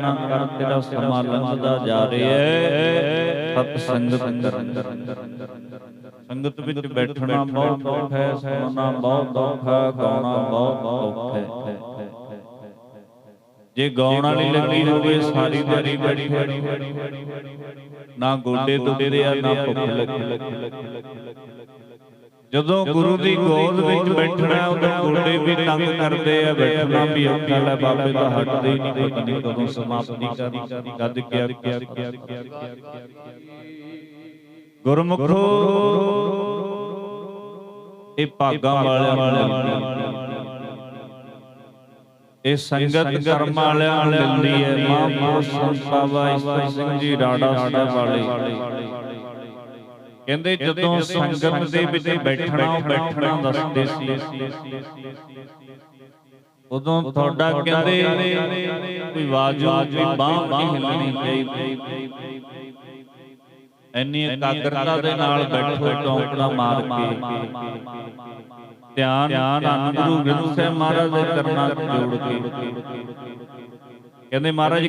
ਨਾ ਕਰ ਤੇਰਾ ਸਮਾਂ ਲੰਘਦਾ ਜਾ ਰਿਹਾ ਹੈ। ਸਤ ਸੰਗਤ ਅੰਦਰ ਸੰਗਤ ਵਿੱਚ ਬੈਠਣਾ ਬਹੁਤ ਔਖਾ ਹੈ ਸੁਣਨਾ ਬਹੁਤ ਔਖਾ ਗਾਉਣਾ ਬਹੁਤ ਔਖਾ ਹੈ। ਜੇ ਗਾਉਣ ਵਾਲੀ ਲੱਗੀ ਹੋਵੇ, ਸਾਰੀ ਦਿਹਾੜੀ ਬੈਠੀ ਨਾ ਗੋਡੇ ਦੁਖਦੇ ਆ, ਨਾ ਭੁੱਖ ਲੱਗੀ। ਜਦੋਂ ਗੁਰੂ ਦੀ ਗੋਦ ਵਿੱਚ ਬੈਠਣਾ ਉਦੋਂ ਗੋਡੇ ਵੀ ਤੰਗ ਕਰਦੇ ਆ ਬੈਠਣਾ ਵੀ ਔਖਾ ਹੈ ਬਾਬੇ ਦਾ ਹਟਦੇ ਹੀ ਨਹੀਂ ਪਤਾ ਨਹੀਂ ਕਦੋਂ ਸਮਾਪਤੀ ਕਰਨੀ ਕਦ ਕਿਆ ਗੁਰਮੁਖੋ ਇਹ ਭਾਗਾਂ ਵਾਲਿਆਂ ਨੂੰ ਇਹ ਸੰਗਤ ਕਰਮ ਵਾਲਿਆਂ ਨੂੰ ਮਿਲਦੀ ਹੈ। ਮਹਾਂਪੁਰਸ਼ ਸੰਤ ਬਾਬਾ ਈਸ਼ਰ ਸਿੰਘ ਜੀ ਰਾੜਾ ਸਾਹਿਬ ਵਾਲੇ। ਕਹਿੰਦੇ ਜਦੋਂ ਸੰਗਤ ਦੇ ਵਿੱਚ ਬੈਠਣਾ ਬੈਠਣਾ ਦੱਸਦੇ ਸੀ। ਉਦੋਂ ਤੁਹਾਡਾ ਕਹਿੰਦੇ ਕੋਈ ਵਾਜੂ ਵੀ ਬਾਹ ਨਹੀਂ ਹਿੱਲਣੀ ਚਾਹੀਦੀ ਇੰਨੀ ਇਕਾਗਰਤਾ ਦੇ ਨਾਲ ਬੈਠੋ ਟੌਂਕੜਾ ਮਾਰ ਕੇ। ਧਿਆਨ ਧੰਨ ਗੁਰੂ ਗ੍ਰੰਥ ਸਾਹਿਬ ਮਹਾਰਾਜ ਦੇ ਕਰਨਾ ਜੋੜ ਕੇ। ਕਹਿੰਦੇ ਮਹਾਰਾਜ